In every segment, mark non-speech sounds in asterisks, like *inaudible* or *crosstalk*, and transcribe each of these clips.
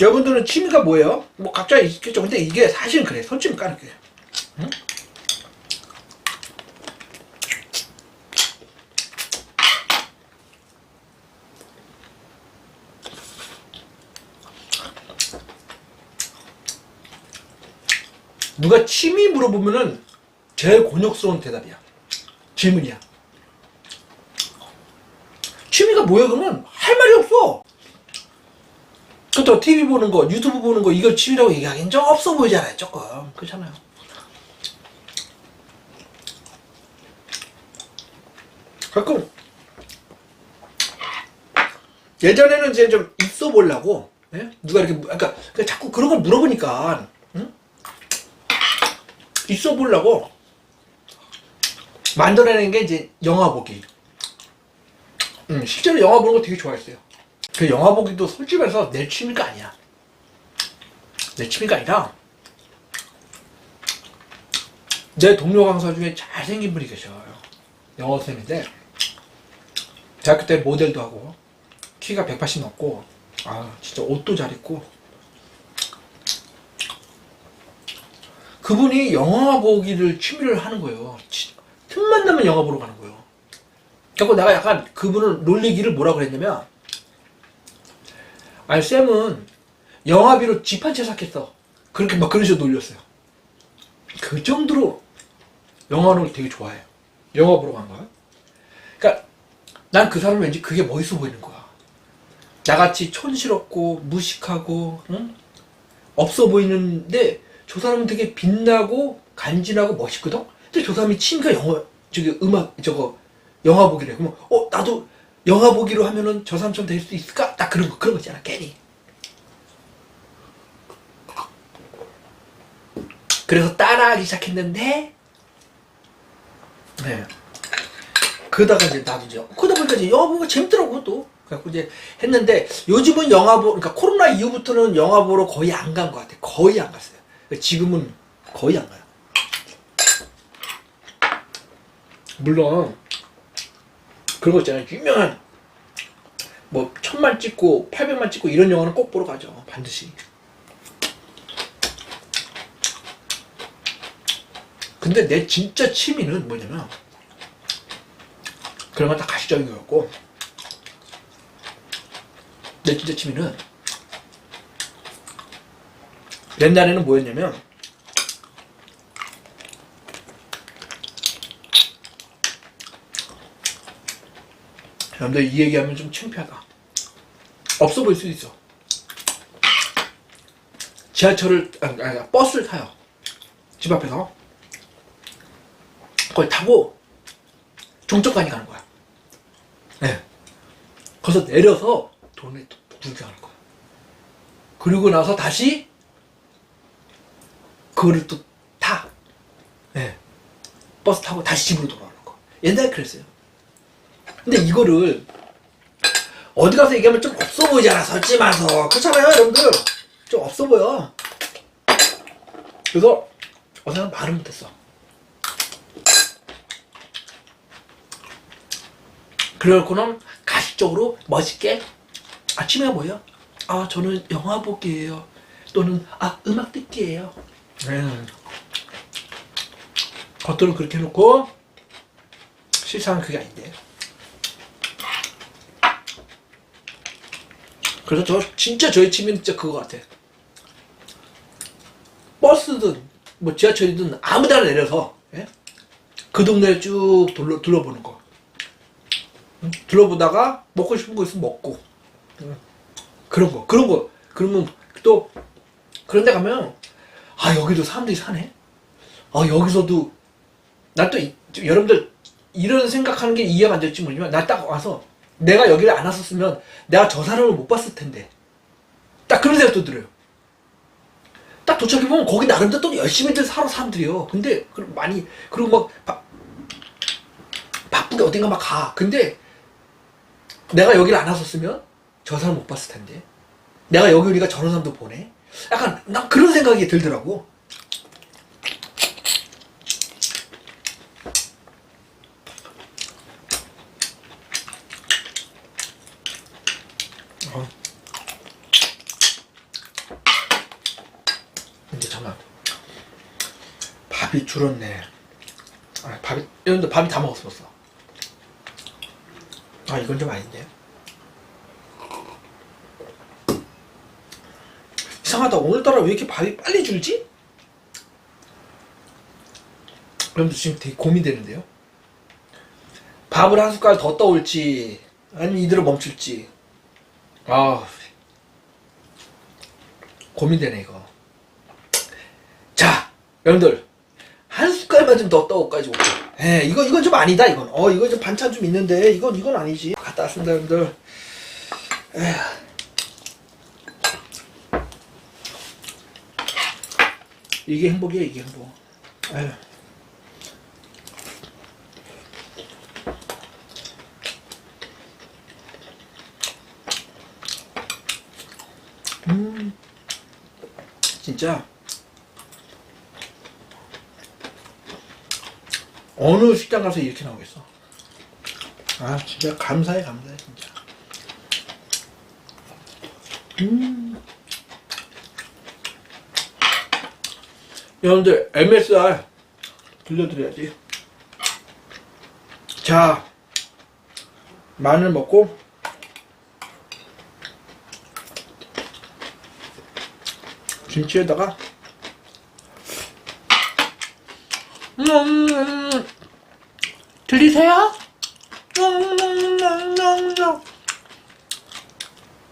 여러분들은 취미가 뭐예요? 뭐 각자 있겠죠. 근데 이게 사실은 그래. 솔직히 까는 게. 응? 누가 취미 물어보면은 제일 곤욕스러운 대답이야. 질문이야. 취미가 뭐야 그러면 할 말이 없어. 그렇다고 TV 보는 거, 유튜브 보는 거 이걸 취미라고 얘기하기엔 좀 없어 보이잖아요. 조금 그렇잖아요. 가끔 예전에는 이제 좀 있어 보려고 예? 누가 이렇게 무- 그러니까, 그러니까 자꾸 그런 걸 물어보니까 응? 있어 보려고 만들어내는 게 이제 영화 보기. 음, 실제로 영화 보는 거 되게 좋아했어요. 그 영화 보기도 솔직히 말해서 내 취미가 아니야. 내 취미가 아니라 내 동료 강사 중에 잘생긴 분이 계셔요. 영어 선생님인데 대학교 때 모델도 하고 키가 180 넘고 아 진짜 옷도 잘 입고 그분이 영화 보기를 취미를 하는 거예요. 치- 틈만 나면 영화 보러 가는 거예요. 그래서 내가 약간 그분을 놀리기를 뭐라 그랬냐면 아니 쌤은 영화비로 집 한 채 샀겠어. 그렇게 막 그런 식으로 놀렸어요. 그 정도로 영화를 되게 좋아해요. 영화 보러 간 거야. 그러니까 난 그 사람 왠지 그게 멋있어 보이는 거야. 나같이 촌스럽고 무식하고 응? 없어 보이는데 저 사람은 되게 빛나고 간지나고 멋있거든. 근데 저 사람이 취미가 영화 저기 음악 저거 영화 보기래. 그러면 어 나도 영화 보기로 하면은 저 사람처럼 될수 있을까? 딱 그런 거 그런 거 있잖아. 괜히. 그래서 따라하기 시작했는데 네. 그러다가 이제 나도 이제 그러다 보니까 이제 영화 보기가 재밌더라고 또. 그래갖고 이제 했는데 요즘은 영화 보 그러니까 코로나 이후부터는 영화 보러 거의 안 간 것 같아. 거의 안 갔어요. 지금은 거의 안 가요. 물론 그런 거 있잖아요. 유명한 뭐 천만 찍고 800만 찍고 이런 영화는 꼭 보러 가죠. 반드시. 근데 내 진짜 취미는 뭐냐면 그런 건 다 가시적인 거였고 내 진짜 취미는 옛날에는 뭐였냐면 여러분들 이 얘기하면 좀 창피하다 없어 보일 수도 있어 지하철을 아니, 아니 버스를 타요 집 앞에서 그걸 타고 종점까지 가는 거야 네. 거기서 내려서 동네 구경하는 거야 그리고 나서 다시 그거를 또 타. 네. 버스 타고 다시 집으로 돌아오는 거. 옛날에 그랬어요. 근데 이거를 어디 가서 얘기하면 좀 없어 보이잖아. 말해서. 그렇잖아요, 여러분들. 좀 없어 보여. 그래서 어느 날 말을 못했어. 그래놓고는 가식적으로 멋있게 아침에 뭐예요? 아 저는 영화 보기예요. 또는 아 음악 듣기예요. 네. 겉으로 그렇게 해놓고 실상은 그게 아닌데. 그래서 저 진짜 저의 취미는 진짜 그거 같아. 버스든 뭐 지하철이든 아무데나 내려서 예? 그 동네를 쭉 둘러, 둘러보는 거. 응? 둘러보다가 먹고 싶은 거 있으면 먹고 응. 그런 거 그런 거 그러면 또 그런 데 가면 아 여기도 사람들이 사네 아 여기서도 난또 여러분들 이런 생각하는 게 이해가 안 될지 모르지만 나 딱 와서 내가 여기를 안 왔었으면 내가 저 사람을 못 봤을 텐데. 딱 그런 생각도 들어요. 딱 도착해보면 거기 나름대로 또 열심히들 살아 사람들이요. 근데 그 많이 그리고 막 바, 바쁘게 어딘가 막 가. 근데 내가 여기를 안 왔었으면 저 사람 못 봤을 텐데. 내가 여기 오니까 저런 사람도 보네. 약간 난 그런 생각이 들더라고 어. 근데 잠깐 밥이 줄었네. 아, 밥이 이런데 밥이 다 먹었었어. 아 이건 좀 아닌데. 이상하다. 오늘따라 왜 이렇게 밥이 빨리 줄지? 여러분들 지금 되게 고민되는데요. 밥을 한 숟갈 더 떠올지 아니면 이대로 멈출지. 아 고민되네 이거. 자, 여러분들 한 숟갈만 좀 더 떠올까지 올게. 예, 이거 이건 좀 아니다 이건. 어, 이거 좀 반찬 좀 있는데 이건 이건 아니지. 갔다 왔습니다, 여러분들. 에휴. 이게 행복이야, 이게 행복. 에휴. 음, 진짜 어느 식당 가서 이렇게 나오겠어. 아, 진짜 감사해, 감사해, 진짜. 음. 여러분들, MSR 들려드려야지. 자, 마늘 먹고, 김치에다가, 음, 음, 들리세요?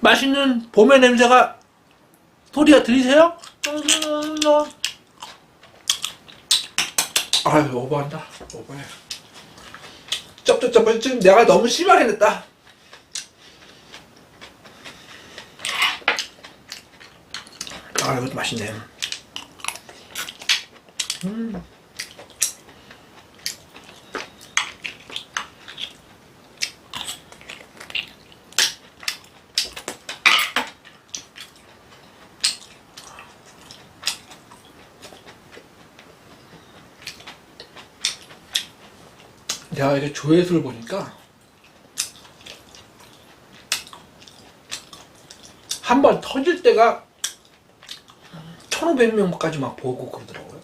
맛있는 봄의 냄새가 소리가 들리세요? 아유 오버한다 오버해 쩝쩝쩝 지금 내가 너무 심하게 냈다 아 이것도 맛있네 음. 내가 이게 조회수를 보니까 한 번 터질 때가 1500명까지 막 보고 그러더라고요.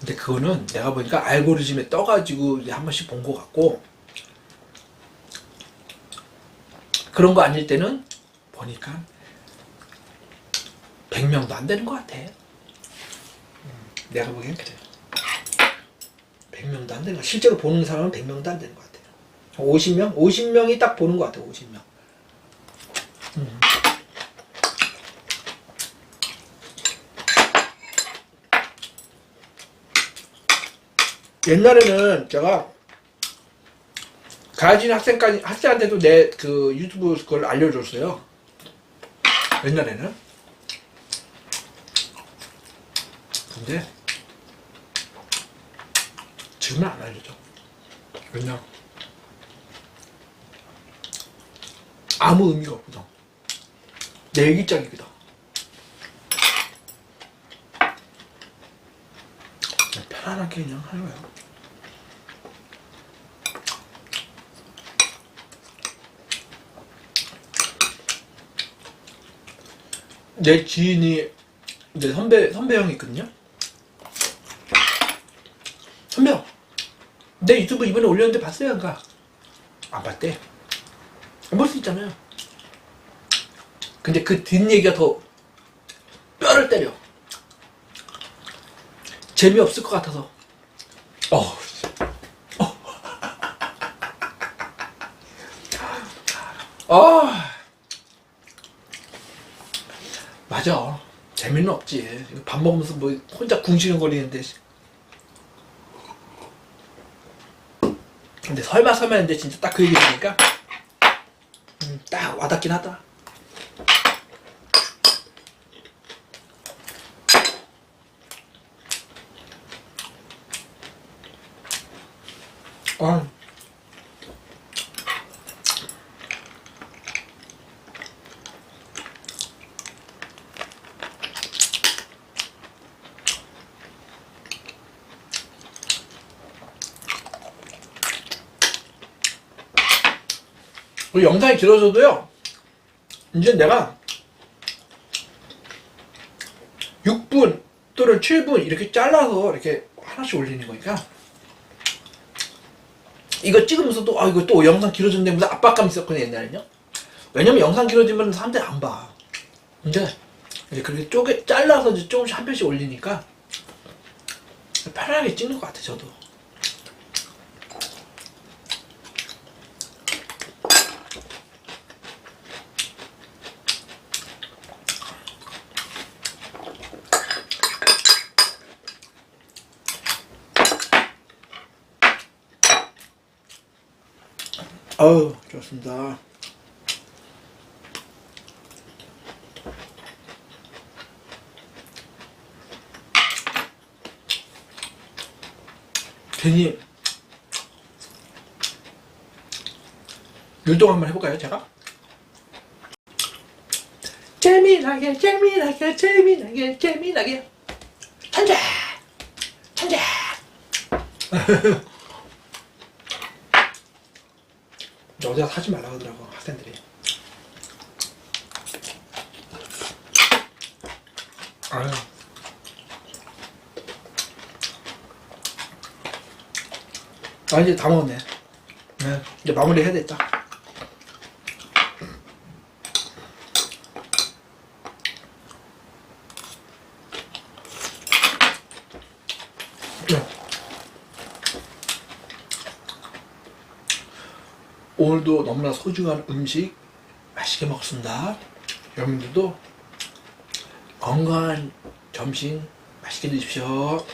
근데 그거는 내가 보니까 알고리즘에 떠가지고 이제 한 번씩 본 것 같고 그런 거 아닐 때는 보니까 100명도 안 되는 것 같아. 음, 내가 보기엔 그래. 100명도 안 되는 거 실제로 보는 사람은 100명도 안 되는 것 같아요. 50명? 50명이 딱 보는 것 같아요. 50명. 음. 옛날에는 제가 가진 학생까지 학생한테도 내 그 유튜브 그걸 알려줬어요. 옛날에는. 근데 지금은 안 알려줘. 왜냐? 아무 의미가 없거든. 내 일기장이거든. 그냥 편안하게 그냥 하는 거야. 내 지인이 내 선배 선배 형이 있거든요. 선배 형, 내 유튜브 이번에 올렸는데 봤어요, 안 가? 안 봤대. 볼수 있잖아요. 근데 그 뒷얘기가 더 뼈를 때려. 재미없을 것 같아서. 어. 어. 아. 맞아. 재미는 없지. 밥 먹으면서 뭐 혼자 궁시렁거리는데. 근데 설마 설마 했는데 진짜 딱 그 얘기 들으니까 음, 딱 와닿긴 하다. 아. 영상이 길어져도요. 이제 내가 6분 또는 7분 이렇게 잘라서 이렇게 하나씩 올리는 거니까 이거 찍으면서도 아 이거 또 영상 길어졌는데 무슨 압박감 있었거든요 옛날에는요 왜냐면 영상 길어지면 사람들이 안봐 근데 이제 그렇게 쪼개 잘라서 이제 조금씩 한 편씩 올리니까 편하게 찍는 것 같아 저도 어우 좋습니다. 괜히 율동 한번 해볼까요 제가? 재미나게 재미나게 재미나게 재미나게. 천재! 천재 *laughs* 여자 사지 말라고 하더라고 학생들이. 아유. 아 이제 다 먹었네. 네 이제 마무리 해야 되겠다 네. 오늘도 너무나 소중한 음식 맛있게 먹습니다. 여러분들도 건강한 점심 맛있게 드십시오.